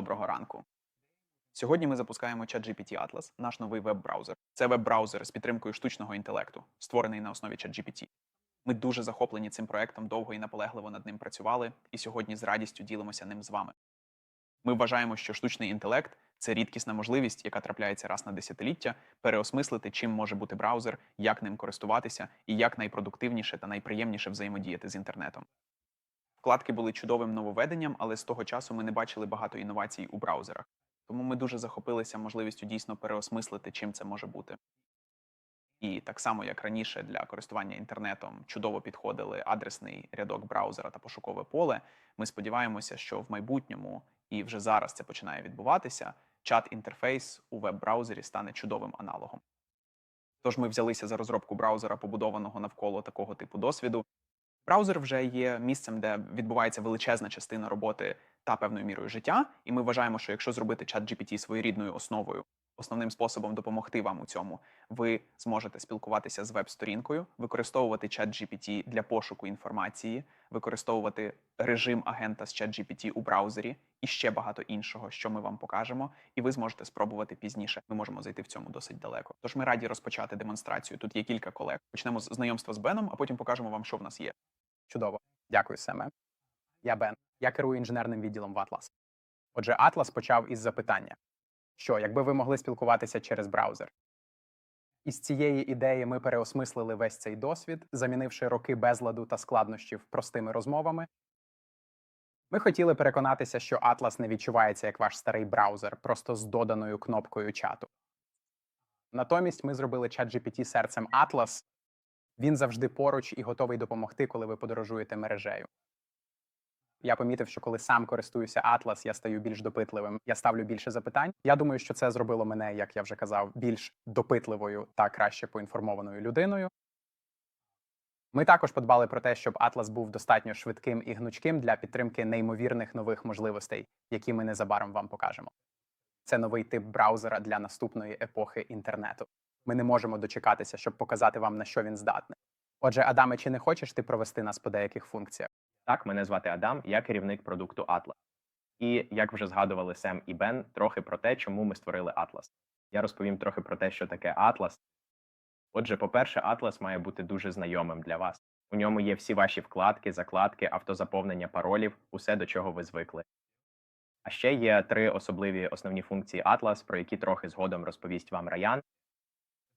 доброго ранку. Сьогодні ми запускаємо ChatGPT Atlas, наш новий веб-браузер. Це веб-браузер з підтримкою штучного інтелекту, створений на основі ChatGPT. Ми дуже захоплені цим проектом, довго і наполегливо над ним працювали, і сьогодні з радістю ділимося ним з вами. Ми вважаємо, що штучний інтелект це рідкісна можливість, яка трапляється раз на десятиліття, переосмислити, чим може бути браузер, як ним користуватися і як найпродуктивніше та найприємніше взаємодіяти з інтернетом. Вкладки були чудовим нововведенням, але з того часу ми не бачили багато інновацій у браузерах. Тому ми дуже захопилися можливістю дійсно переосмислити, чим це може бути. І так само, як раніше для користування інтернетом чудово підходили адресний рядок браузера та пошукове поле, ми сподіваємося, що в майбутньому і вже зараз це починає відбуватися. Чат-інтерфейс у веб-браузері стане чудовим аналогом. Тож ми взялися за розробку браузера, побудованого навколо такого типу досвіду. Браузер вже є місцем, де відбувається величезна частина роботи та певною мірою життя. І ми вважаємо, що якщо зробити чат GPT своєрідною основою, основним способом допомогти вам у цьому, ви зможете спілкуватися з веб-сторінкою, використовувати чат GPT для пошуку інформації, використовувати режим агента з чат GPT у браузері і ще багато іншого, що ми вам покажемо, і ви зможете спробувати пізніше. Ми можемо зайти в цьому досить далеко. Тож ми раді розпочати демонстрацію. Тут є кілька колег. Почнемо з знайомства з Беном, а потім покажемо вам, що в нас є. Чудово. Дякую, Семе. Я Бен. Я керую інженерним відділом в Atlas. Отже, Atlas почав із запитання: що, якби ви могли спілкуватися через браузер? Із цієї ідеї ми переосмислили весь цей досвід, замінивши роки безладу та складнощів простими розмовами. Ми хотіли переконатися, що Atlas не відчувається як ваш старий браузер, просто з доданою кнопкою чату. Натомість ми зробили ChatGPT серцем Atlas. Він завжди поруч і готовий допомогти, коли ви подорожуєте мережею. Я помітив, що коли сам користуюся Atlas, я стаю більш допитливим. Я ставлю більше запитань. Я думаю, що це зробило мене, як я вже казав, більш допитливою та краще поінформованою людиною. Ми також подбали про те, щоб Atlas був достатньо швидким і гнучким для підтримки неймовірних нових можливостей, які ми незабаром вам покажемо. Це новий тип браузера для наступної епохи інтернету. Ми не можемо дочекатися, щоб показати вам, на що він здатний. Отже, Адаме, чи не хочеш ти провести нас по деяких функціях? Так, мене звати Адам, я керівник продукту Atlas. І як вже згадували Сем і Бен, трохи про те, чому ми створили Atlas. Я розповім трохи про те, що таке Atlas. Отже, по-перше, Atlas має бути дуже знайомим для вас. У ньому є всі ваші вкладки, закладки, автозаповнення паролів, усе до чого ви звикли. А ще є три особливі основні функції Atlas, про які трохи згодом розповість вам Раян.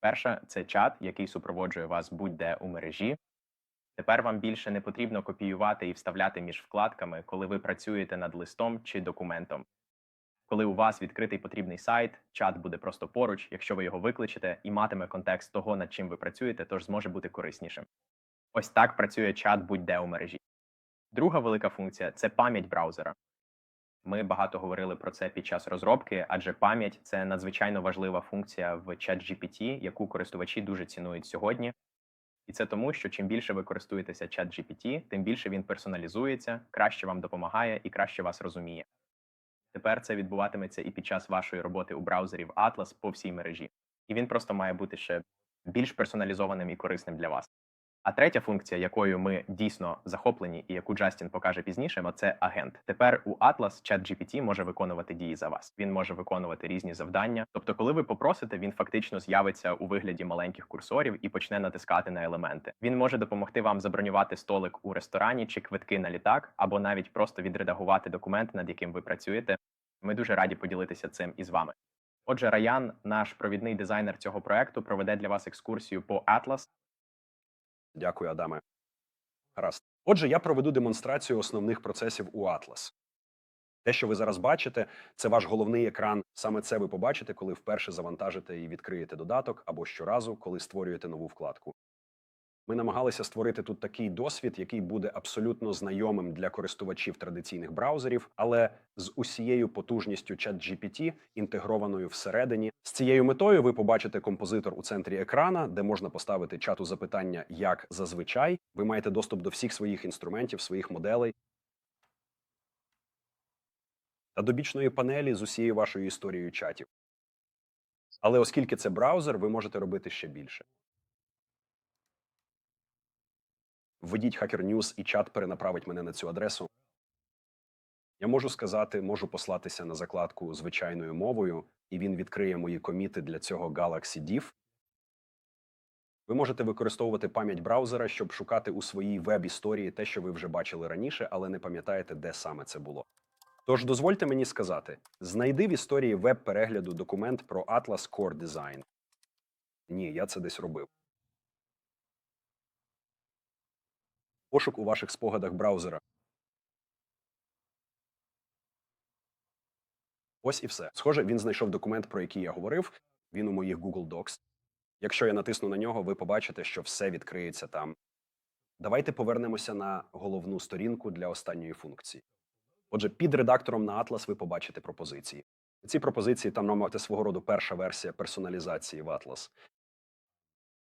Перша це чат, який супроводжує вас будь-де у мережі. Тепер вам більше не потрібно копіювати і вставляти між вкладками, коли ви працюєте над листом чи документом. Коли у вас відкритий потрібний сайт, чат буде просто поруч, якщо ви його викличете і матиме контекст того, над чим ви працюєте, тож зможе бути кориснішим. Ось так працює чат будь-де у мережі. Друга велика функція це пам'ять браузера. Ми багато говорили про це під час розробки, адже пам'ять це надзвичайно важлива функція в ChatGPT, яку користувачі дуже цінують сьогодні. І це тому, що чим більше ви користуєтеся ChatGPT, тим більше він персоналізується, краще вам допомагає і краще вас розуміє. Тепер це відбуватиметься і під час вашої роботи у браузері в Atlas по всій мережі. І він просто має бути ще більш персоналізованим і корисним для вас. А третя функція, якою ми дійсно захоплені, і яку Джастін покаже пізніше, це агент. Тепер у Atlas ChatGPT може виконувати дії за вас. Він може виконувати різні завдання. Тобто, коли ви попросите, він фактично з'явиться у вигляді маленьких курсорів і почне натискати на елементи. Він може допомогти вам забронювати столик у ресторані чи квитки на літак, або навіть просто відредагувати документ, над яким ви працюєте. Ми дуже раді поділитися цим із вами. Отже, Раян, наш провідний дизайнер цього проекту, проведе для вас екскурсію по Atlas. Дякую, Адаме. Гаразд. Отже, я проведу демонстрацію основних процесів у Atlas. Те, що ви зараз бачите, це ваш головний екран. Саме це ви побачите, коли вперше завантажите і відкриєте додаток, або щоразу, коли створюєте нову вкладку. Ми намагалися створити тут такий досвід, який буде абсолютно знайомим для користувачів традиційних браузерів, але з усією потужністю ChatGPT, інтегрованою всередині. З цією метою ви побачите композитор у центрі екрана, де можна поставити чату запитання як зазвичай. Ви маєте доступ до всіх своїх інструментів, своїх моделей. Та до бічної панелі з усією вашою історією чатів. Але оскільки це браузер, ви можете робити ще більше. Введіть Hacker News і чат перенаправить мене на цю адресу. Я можу сказати, можу послатися на закладку звичайною мовою, і він відкриє мої коміти для цього Galaxy Div. Ви можете використовувати пам'ять браузера, щоб шукати у своїй веб-історії те, що ви вже бачили раніше, але не пам'ятаєте, де саме це було. Тож дозвольте мені сказати: знайди в історії веб-перегляду документ про Atlas Core Design. Ні, я це десь робив. Пошук у ваших спогадах браузера. Ось і все. Схоже, він знайшов документ, про який я говорив. Він у моїх Google Docs. Якщо я натисну на нього, ви побачите, що все відкриється там. Давайте повернемося на головну сторінку для останньої функції. Отже, під редактором на Atlas ви побачите пропозиції. Ці пропозиції там намагати свого роду перша версія персоналізації в Atlas.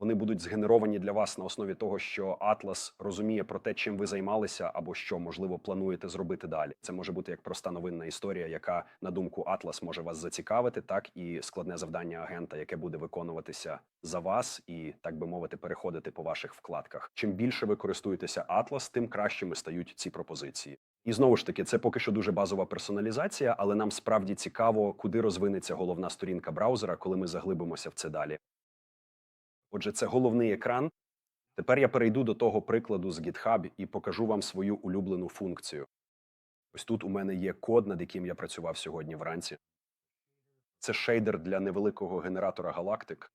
Вони будуть згенеровані для вас на основі того, що Atlas розуміє про те, чим ви займалися, або що можливо плануєте зробити далі. Це може бути як проста новинна історія, яка на думку Atlas може вас зацікавити, так і складне завдання агента, яке буде виконуватися за вас, і так би мовити, переходити по ваших вкладках. Чим більше ви користуєтеся Atlas, тим кращими стають ці пропозиції. І знову ж таки, це поки що дуже базова персоналізація, але нам справді цікаво, куди розвинеться головна сторінка браузера, коли ми заглибимося в це далі. Отже, це головний екран. Тепер я перейду до того прикладу з GitHub і покажу вам свою улюблену функцію. Ось тут у мене є код, над яким я працював сьогодні вранці. Це шейдер для невеликого генератора галактик.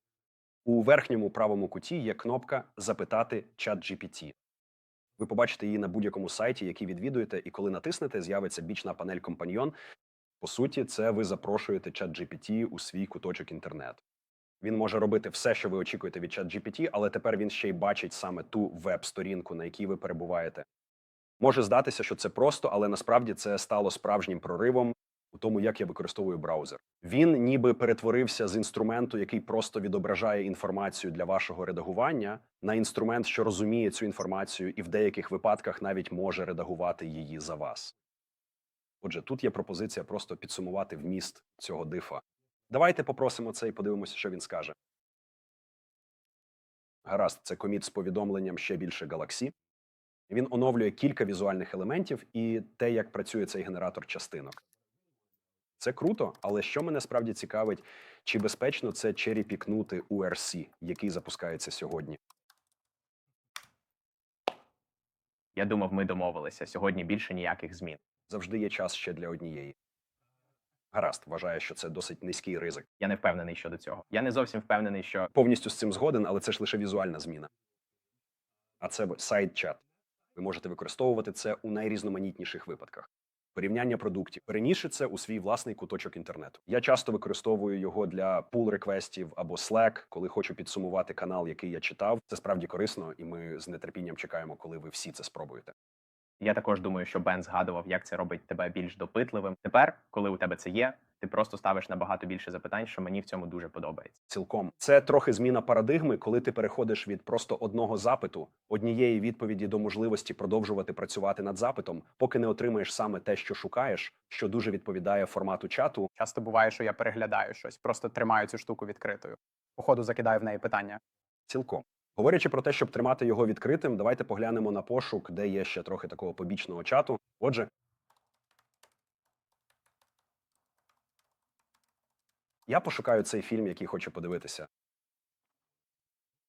У верхньому правому куті є кнопка Запитати чат GPT. Ви побачите її на будь-якому сайті, який відвідуєте, і коли натиснете, з'явиться бічна панель компаньйон. По суті, це ви запрошуєте чат GPT у свій куточок інтернету. Він може робити все, що ви очікуєте від ChatGPT, але тепер він ще й бачить саме ту веб-сторінку, на якій ви перебуваєте. Може здатися, що це просто, але насправді це стало справжнім проривом у тому, як я використовую браузер. Він ніби перетворився з інструменту, який просто відображає інформацію для вашого редагування, на інструмент, що розуміє цю інформацію, і в деяких випадках навіть може редагувати її за вас. Отже, тут є пропозиція просто підсумувати вміст цього дифа. Давайте попросимо це і подивимося, що він скаже. Гаразд, це коміт з повідомленням ще більше галаксі. Він оновлює кілька візуальних елементів і те, як працює цей генератор частинок. Це круто, але що мене справді цікавить, чи безпечно це черепікнути URC, який запускається сьогодні. Я думав, ми домовилися. Сьогодні більше ніяких змін. Завжди є час ще для однієї. Гаразд, вважаю, що це досить низький ризик. Я не впевнений щодо цього. Я не зовсім впевнений, що Повністю з цим згоден, але це ж лише візуальна зміна. А це сайт-чат. Ви можете використовувати це у найрізноманітніших випадках. Порівняння продуктів. Перенісши це у свій власний куточок інтернету. Я часто використовую його для пул реквестів або Slack, коли хочу підсумувати канал, який я читав. Це справді корисно, і ми з нетерпінням чекаємо, коли ви всі це спробуєте. Я також думаю, що Бен згадував, як це робить тебе більш допитливим. Тепер, коли у тебе це є, ти просто ставиш набагато більше запитань, що мені в цьому дуже подобається. Цілком це трохи зміна парадигми, коли ти переходиш від просто одного запиту, однієї відповіді до можливості продовжувати працювати над запитом, поки не отримаєш саме те, що шукаєш, що дуже відповідає формату чату. Часто буває, що я переглядаю щось, просто тримаю цю штуку відкритою. Походу закидаю в неї питання. Цілком. Говорячи про те, щоб тримати його відкритим, давайте поглянемо на пошук, де є ще трохи такого побічного чату. Отже, я пошукаю цей фільм, який хочу подивитися.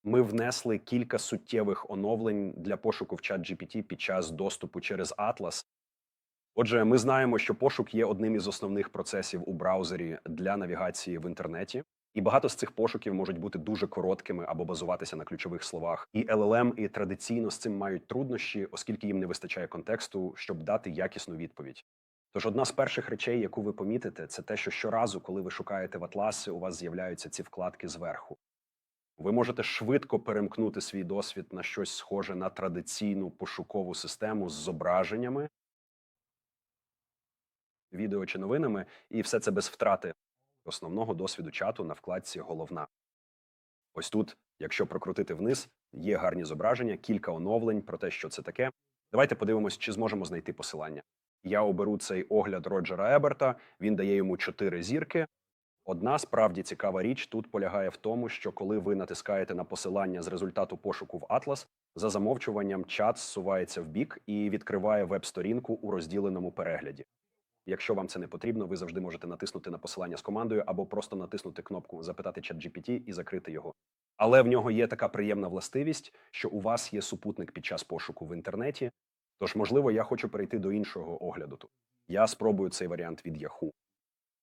Ми внесли кілька суттєвих оновлень для пошуку в чат GPT під час доступу через Atlas. Отже, ми знаємо, що пошук є одним із основних процесів у браузері для навігації в інтернеті. І багато з цих пошуків можуть бути дуже короткими або базуватися на ключових словах. І LLM і традиційно з цим мають труднощі, оскільки їм не вистачає контексту, щоб дати якісну відповідь. Тож одна з перших речей, яку ви помітите, це те, що щоразу, коли ви шукаєте в атласи, у вас з'являються ці вкладки зверху. Ви можете швидко перемкнути свій досвід на щось схоже на традиційну пошукову систему з зображеннями, відео чи новинами, і все це без втрати основного досвіду чату на вкладці Головна. Ось тут, якщо прокрутити вниз, є гарні зображення, кілька оновлень про те, що це таке. Давайте подивимось, чи зможемо знайти посилання. Я оберу цей огляд Роджера Еберта. Він дає йому чотири зірки. Одна справді цікава річ тут полягає в тому, що коли ви натискаєте на посилання з результату пошуку в Atlas, за замовчуванням чат зсувається в бік і відкриває веб-сторінку у розділеному перегляді. Якщо вам це не потрібно, ви завжди можете натиснути на посилання з командою або просто натиснути кнопку Запитати чат GPT і закрити його. Але в нього є така приємна властивість, що у вас є супутник під час пошуку в інтернеті. Тож, можливо, я хочу перейти до іншого огляду тут. Я спробую цей варіант від Yahoo.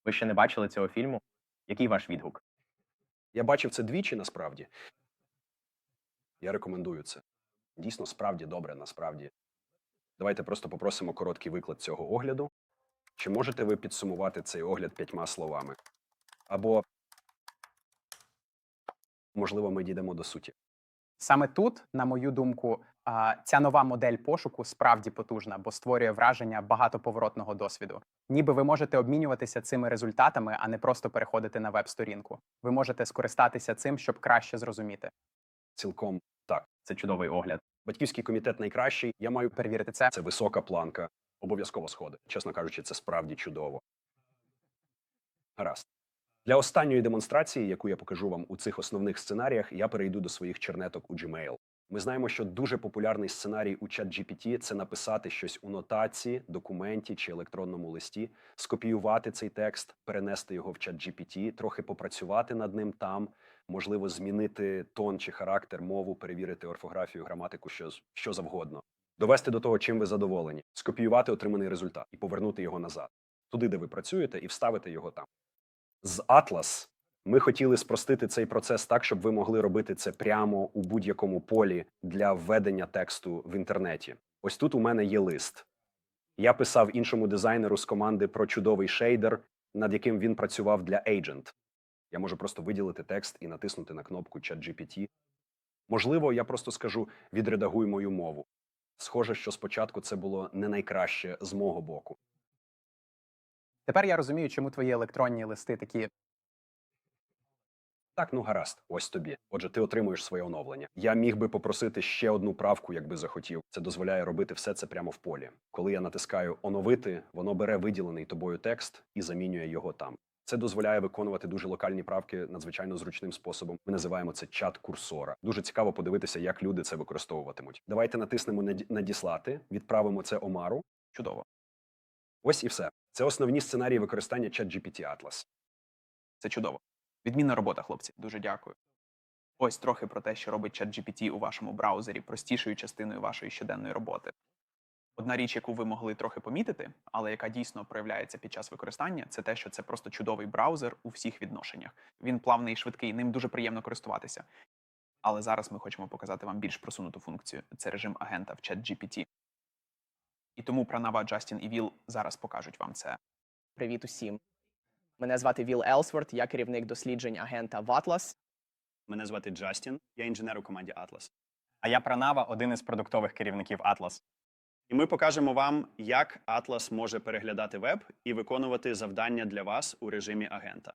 Ви ще не бачили цього фільму? Який ваш відгук? Я бачив це двічі насправді. Я рекомендую це. Дійсно, справді добре, насправді. Давайте просто попросимо короткий виклад цього огляду. Чи можете ви підсумувати цей огляд п'ятьма словами? Або, можливо, ми дійдемо до суті. Саме тут, на мою думку, ця нова модель пошуку справді потужна, бо створює враження багатоповоротного досвіду. Ніби ви можете обмінюватися цими результатами, а не просто переходити на веб-сторінку. Ви можете скористатися цим, щоб краще зрозуміти. Цілком так. Це чудовий огляд. Батьківський комітет найкращий. Я маю Перевірити це. Це висока планка. Обов'язково сходи. Чесно кажучи, це справді чудово. Гаразд. Для останньої демонстрації, яку я покажу вам у цих основних сценаріях, я перейду до своїх чернеток у Gmail. Ми знаємо, що дуже популярний сценарій у ChatGPT – це написати щось у нотації, документі чи електронному листі, скопіювати цей текст, перенести його в ChatGPT, трохи попрацювати над ним там, можливо, змінити тон чи характер, мову, перевірити орфографію, граматику, що, що завгодно. Довести до того, чим ви задоволені, скопіювати отриманий результат і повернути його назад, туди, де ви працюєте, і вставити його там. З Atlas ми хотіли спростити цей процес так, щоб ви могли робити це прямо у будь-якому полі для введення тексту в інтернеті. Ось тут у мене є лист. Я писав іншому дизайнеру з команди про чудовий шейдер, над яким він працював для Agent. Я можу просто виділити текст і натиснути на кнопку ChatGPT. Можливо, я просто скажу відредагуй мою мову. Схоже, що спочатку це було не найкраще з мого боку. Тепер я розумію, чому твої електронні листи такі Так, ну гаразд, ось тобі. Отже, ти отримуєш своє оновлення. Я міг би попросити ще одну правку, якби захотів. Це дозволяє робити все це прямо в полі. Коли я натискаю оновити, воно бере виділений тобою текст і замінює його там. Це дозволяє виконувати дуже локальні правки надзвичайно зручним способом. Ми називаємо це чат курсора. Дуже цікаво подивитися, як люди це використовуватимуть. Давайте натиснемо «Наді- надіслати, відправимо це Омару. Чудово. Ось і все. Це основні сценарії використання ChatGPT Atlas. Це чудово. Відмінна робота, хлопці. Дуже дякую. Ось трохи про те, що робить ChatGPT у вашому браузері простішою частиною вашої щоденної роботи. Одна річ, яку ви могли трохи помітити, але яка дійсно проявляється під час використання, це те, що це просто чудовий браузер у всіх відношеннях. Він плавний і швидкий, ним дуже приємно користуватися. Але зараз ми хочемо показати вам більш просунуту функцію це режим агента в ChatGPT. І тому Пранава, Джастін і Віл зараз покажуть вам це. Привіт усім. Мене звати Віл Елсворт, я керівник досліджень агента в Atlas. Мене звати Джастін, я інженер у команді Atlas. А я Пранава, один із продуктових керівників Atlas. І ми покажемо вам, як Atlas може переглядати веб і виконувати завдання для вас у режимі агента.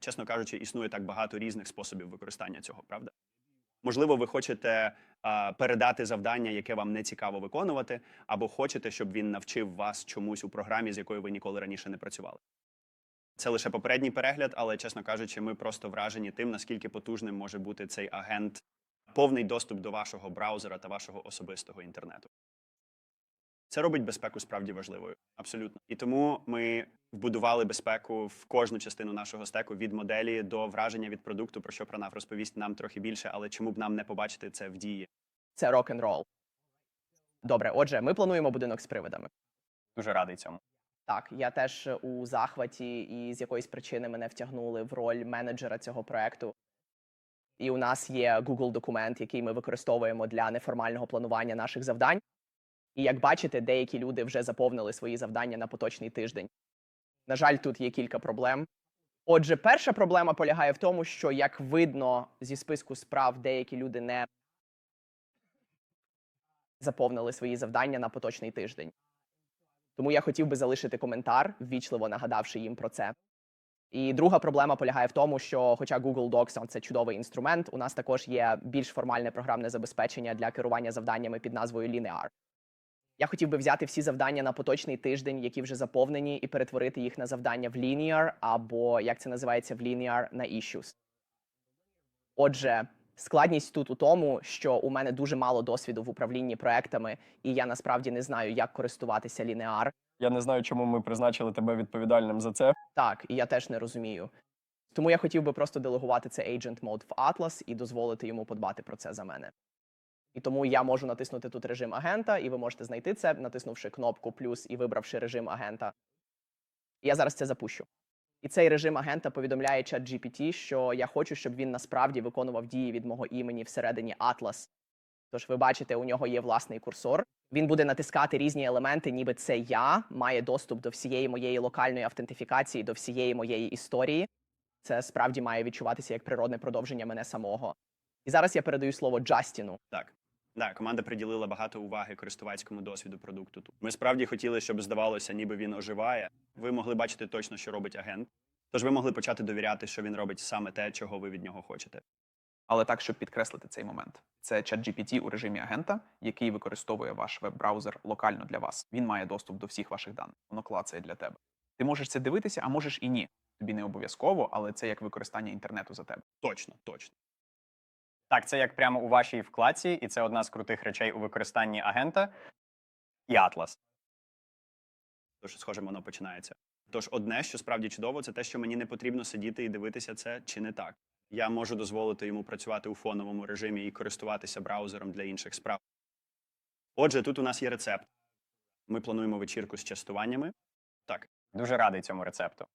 Чесно кажучи, існує так багато різних способів використання цього, правда? Можливо, ви хочете а, передати завдання, яке вам не цікаво виконувати, або хочете, щоб він навчив вас чомусь у програмі, з якою ви ніколи раніше не працювали. Це лише попередній перегляд, але чесно кажучи, ми просто вражені тим, наскільки потужним може бути цей агент, повний доступ до вашого браузера та вашого особистого інтернету. Це робить безпеку справді важливою, абсолютно. І тому ми вбудували безпеку в кожну частину нашого стеку від моделі до враження від продукту, про що Пранав розповість нам трохи більше, але чому б нам не побачити це в дії? Це рок-н-рол. Добре, отже, ми плануємо будинок з привидами. Дуже радий цьому. Так, я теж у захваті, і з якоїсь причини мене втягнули в роль менеджера цього проекту. І у нас є Google документ, який ми використовуємо для неформального планування наших завдань. І як бачите, деякі люди вже заповнили свої завдання на поточний тиждень. На жаль, тут є кілька проблем. Отже, перша проблема полягає в тому, що, як видно зі списку справ, деякі люди не заповнили свої завдання на поточний тиждень. Тому я хотів би залишити коментар, ввічливо нагадавши їм про це. І друга проблема полягає в тому, що, хоча Google Docs це чудовий інструмент, у нас також є більш формальне програмне забезпечення для керування завданнями під назвою Linear. Я хотів би взяти всі завдання на поточний тиждень, які вже заповнені, і перетворити їх на завдання в Linear, або як це називається в Linear, на Issues. Отже, Складність тут у тому, що у мене дуже мало досвіду в управлінні проектами, і я насправді не знаю, як користуватися лінеар. Я не знаю, чому ми призначили тебе відповідальним за це. Так, і я теж не розумію. Тому я хотів би просто делегувати це Agent Mode в Atlas і дозволити йому подбати про це за мене. І тому я можу натиснути тут режим агента, і ви можете знайти це, натиснувши кнопку плюс і вибравши режим агента. Я зараз це запущу. І цей режим агента повідомляє чат GPT, що я хочу, щоб він насправді виконував дії від мого імені всередині Atlas. Тож ви бачите, у нього є власний курсор. Він буде натискати різні елементи, ніби це я має доступ до всієї моєї локальної автентифікації, до всієї моєї історії. Це справді має відчуватися як природне продовження мене самого. І зараз я передаю слово Джастіну. Так. Да, команда приділила багато уваги користувацькому досвіду продукту. тут. Ми справді хотіли, щоб здавалося, ніби він оживає. Ви могли бачити точно, що робить агент. Тож ви могли почати довіряти, що він робить саме те, чого ви від нього хочете. Але так, щоб підкреслити цей момент, це ChatGPT у режимі агента, який використовує ваш веб-браузер локально для вас. Він має доступ до всіх ваших даних. Воно клацає для тебе. Ти можеш це дивитися, а можеш і ні. Тобі не обов'язково, але це як використання інтернету за тебе. Точно, точно. Так, це як прямо у вашій вкладці, і це одна з крутих речей у використанні агента і Atlas. Тож, схоже, воно починається. Тож, одне, що справді чудово, це те, що мені не потрібно сидіти і дивитися це чи не так. Я можу дозволити йому працювати у фоновому режимі і користуватися браузером для інших справ. Отже, тут у нас є рецепт. Ми плануємо вечірку з частуваннями. Так. Дуже радий цьому рецепту.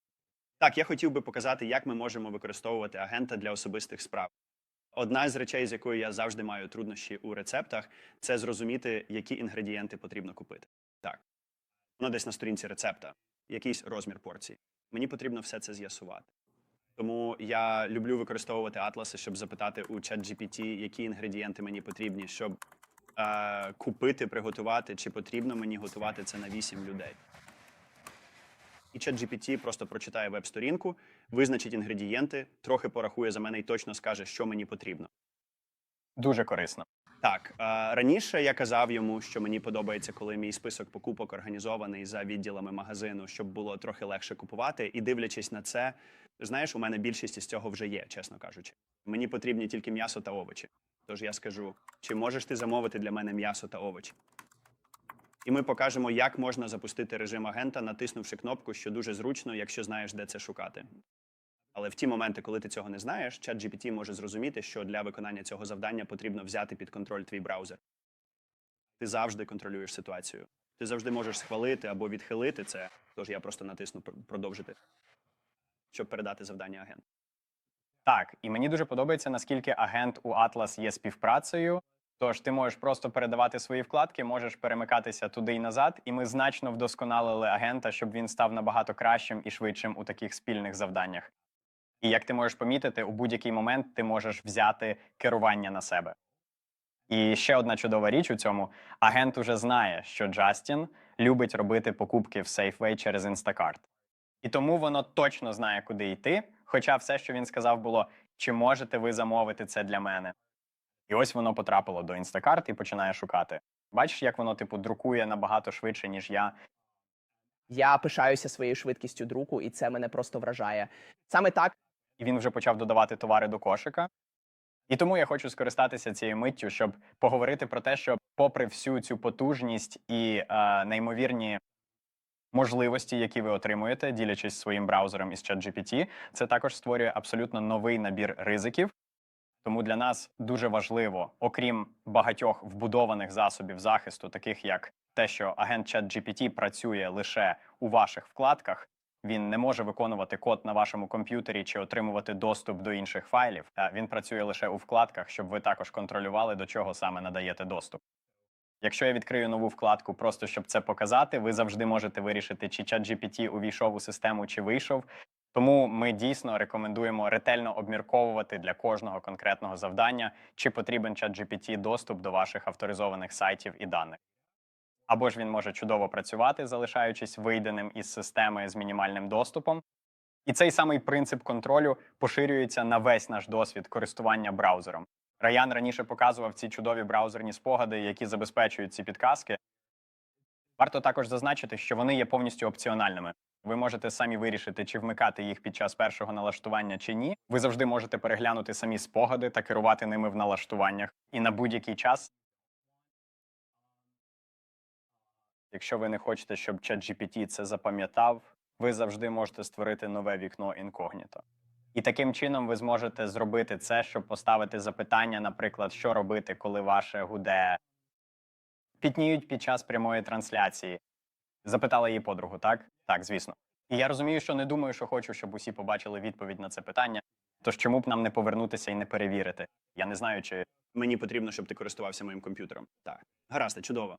Так, я хотів би показати, як ми можемо використовувати агента для особистих справ. Одна з речей, з якою я завжди маю труднощі у рецептах, це зрозуміти, які інгредієнти потрібно купити. Так, воно десь на сторінці рецепта, якийсь розмір порції. Мені потрібно все це з'ясувати. Тому я люблю використовувати атласи, щоб запитати у ChatGPT, які інгредієнти мені потрібні, щоб е, купити, приготувати, чи потрібно мені готувати це на 8 людей. І ChatGPT просто прочитає веб-сторінку, визначить інгредієнти, трохи порахує за мене і точно скаже, що мені потрібно. Дуже корисно. Так, раніше я казав йому, що мені подобається, коли мій список покупок організований за відділами магазину, щоб було трохи легше купувати. І дивлячись на це, знаєш, у мене більшість із цього вже є, чесно кажучи. Мені потрібні тільки м'ясо та овочі. Тож я скажу: чи можеш ти замовити для мене м'ясо та овочі? І ми покажемо, як можна запустити режим агента, натиснувши кнопку, що дуже зручно, якщо знаєш, де це шукати. Але в ті моменти, коли ти цього не знаєш, ChatGPT може зрозуміти, що для виконання цього завдання потрібно взяти під контроль твій браузер. Ти завжди контролюєш ситуацію. Ти завжди можеш схвалити або відхилити це. Тож я просто натисну продовжити, щоб передати завдання агенту. Так, і мені дуже подобається, наскільки агент у Atlas є співпрацею. Тож ти можеш просто передавати свої вкладки, можеш перемикатися туди і назад, і ми значно вдосконалили агента, щоб він став набагато кращим і швидшим у таких спільних завданнях. І як ти можеш помітити, у будь-який момент ти можеш взяти керування на себе. І ще одна чудова річ у цьому: агент уже знає, що Джастін любить робити покупки в Safeway через Instacart. І тому воно точно знає, куди йти. Хоча все, що він сказав, було: чи можете ви замовити це для мене? І ось воно потрапило до Instacart і починає шукати. Бачиш, як воно типу друкує набагато швидше, ніж я. Я пишаюся своєю швидкістю друку, і це мене просто вражає. Саме так і він вже почав додавати товари до кошика. І тому я хочу скористатися цією миттю, щоб поговорити про те, що, попри всю цю потужність і е, неймовірні можливості, які ви отримуєте, ділячись своїм браузером із ChatGPT, це також створює абсолютно новий набір ризиків. Тому для нас дуже важливо, окрім багатьох вбудованих засобів захисту, таких як те, що агент ChatGPT працює лише у ваших вкладках, він не може виконувати код на вашому комп'ютері чи отримувати доступ до інших файлів. Він працює лише у вкладках, щоб ви також контролювали, до чого саме надаєте доступ. Якщо я відкрию нову вкладку, просто щоб це показати, ви завжди можете вирішити, чи ChatGPT увійшов у систему, чи вийшов. Тому ми дійсно рекомендуємо ретельно обмірковувати для кожного конкретного завдання, чи потрібен ChatGPT доступ до ваших авторизованих сайтів і даних. Або ж він може чудово працювати, залишаючись вийденим із системи з мінімальним доступом. І цей самий принцип контролю поширюється на весь наш досвід користування браузером. Раян раніше показував ці чудові браузерні спогади, які забезпечують ці підказки. Варто також зазначити, що вони є повністю опціональними. Ви можете самі вирішити, чи вмикати їх під час першого налаштування чи ні. Ви завжди можете переглянути самі спогади та керувати ними в налаштуваннях. І на будь-який час, якщо ви не хочете, щоб ChatGPT це запам'ятав, ви завжди можете створити нове вікно інкогніто. І таким чином ви зможете зробити це, щоб поставити запитання, наприклад, що робити, коли ваше гуде пітніють під час прямої трансляції. Запитала її подругу, так? Так, звісно. І я розумію, що не думаю, що хочу, щоб усі побачили відповідь на це питання. Тож чому б нам не повернутися і не перевірити? Я не знаю, чи Мені потрібно, щоб ти користувався моїм комп'ютером. Так, гаразд, чудово.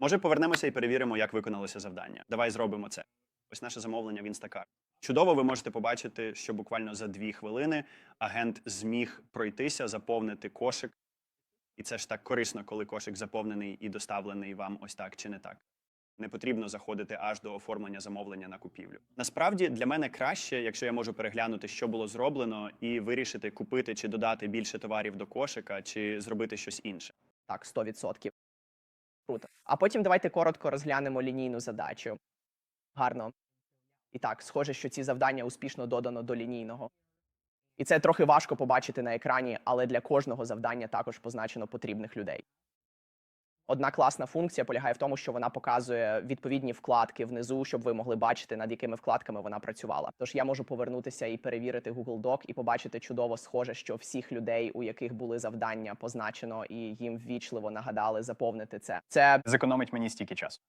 Може, повернемося і перевіримо, як виконалося завдання. Давай зробимо це. Ось наше замовлення в Instacart. Чудово, ви можете побачити, що буквально за дві хвилини агент зміг пройтися, заповнити кошик. І це ж так корисно, коли кошик заповнений і доставлений вам ось так чи не так. Не потрібно заходити аж до оформлення замовлення на купівлю. Насправді для мене краще, якщо я можу переглянути, що було зроблено, і вирішити, купити чи додати більше товарів до кошика, чи зробити щось інше. Так, 100%. Круто. А потім давайте коротко розглянемо лінійну задачу. Гарно. І так, схоже, що ці завдання успішно додано до лінійного. І це трохи важко побачити на екрані, але для кожного завдання також позначено потрібних людей. Одна класна функція полягає в тому, що вона показує відповідні вкладки внизу, щоб ви могли бачити, над якими вкладками вона працювала. Тож я можу повернутися і перевірити Google Doc і побачити чудово схоже, що всіх людей, у яких були завдання, позначено, і їм ввічливо нагадали заповнити це. Це зекономить мені стільки часу.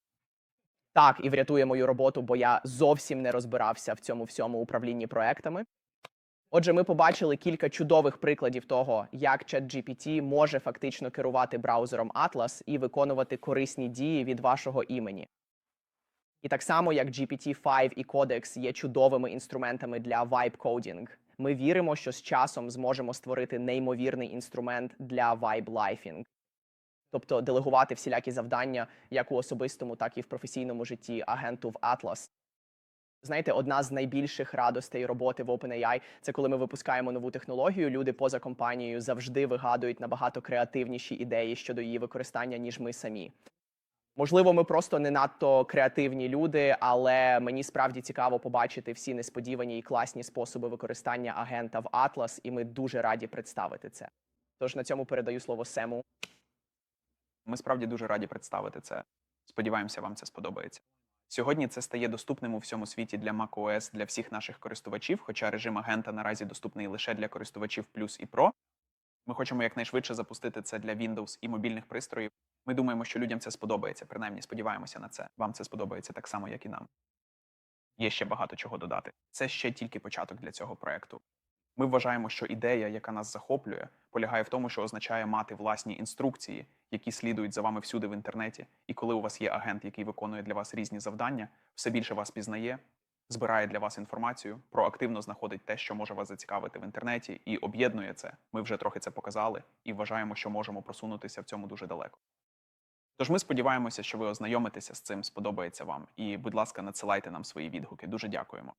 так і врятує мою роботу, бо я зовсім не розбирався в цьому всьому управлінні проектами. Отже, ми побачили кілька чудових прикладів того, як ChatGPT може фактично керувати браузером Atlas і виконувати корисні дії від вашого імені. І так само, як GPT-5 і Codex є чудовими інструментами для vibe-coding, ми віримо, що з часом зможемо створити неймовірний інструмент для vibe-lifing. Тобто делегувати всілякі завдання як у особистому, так і в професійному житті агенту в Atlas. Знаєте, одна з найбільших радостей роботи в OpenAI – це коли ми випускаємо нову технологію. Люди поза компанією завжди вигадують набагато креативніші ідеї щодо її використання, ніж ми самі. Можливо, ми просто не надто креативні люди, але мені справді цікаво побачити всі несподівані і класні способи використання агента в Atlas, і ми дуже раді представити це. Тож на цьому передаю слово Сему. Ми справді дуже раді представити це. Сподіваємося, вам це сподобається. Сьогодні це стає доступним у всьому світі для macOS для всіх наших користувачів, хоча режим агента наразі доступний лише для користувачів Plus і Pro. Ми хочемо якнайшвидше запустити це для Windows і мобільних пристроїв. Ми думаємо, що людям це сподобається, принаймні сподіваємося на це. Вам це сподобається так само, як і нам. Є ще багато чого додати. Це ще тільки початок для цього проекту. Ми вважаємо, що ідея, яка нас захоплює, полягає в тому, що означає мати власні інструкції, які слідують за вами всюди в інтернеті. І коли у вас є агент, який виконує для вас різні завдання, все більше вас пізнає, збирає для вас інформацію, проактивно знаходить те, що може вас зацікавити в інтернеті, і об'єднує це. Ми вже трохи це показали і вважаємо, що можемо просунутися в цьому дуже далеко. Тож ми сподіваємося, що ви ознайомитеся з цим, сподобається вам. І, будь ласка, надсилайте нам свої відгуки. Дуже дякуємо.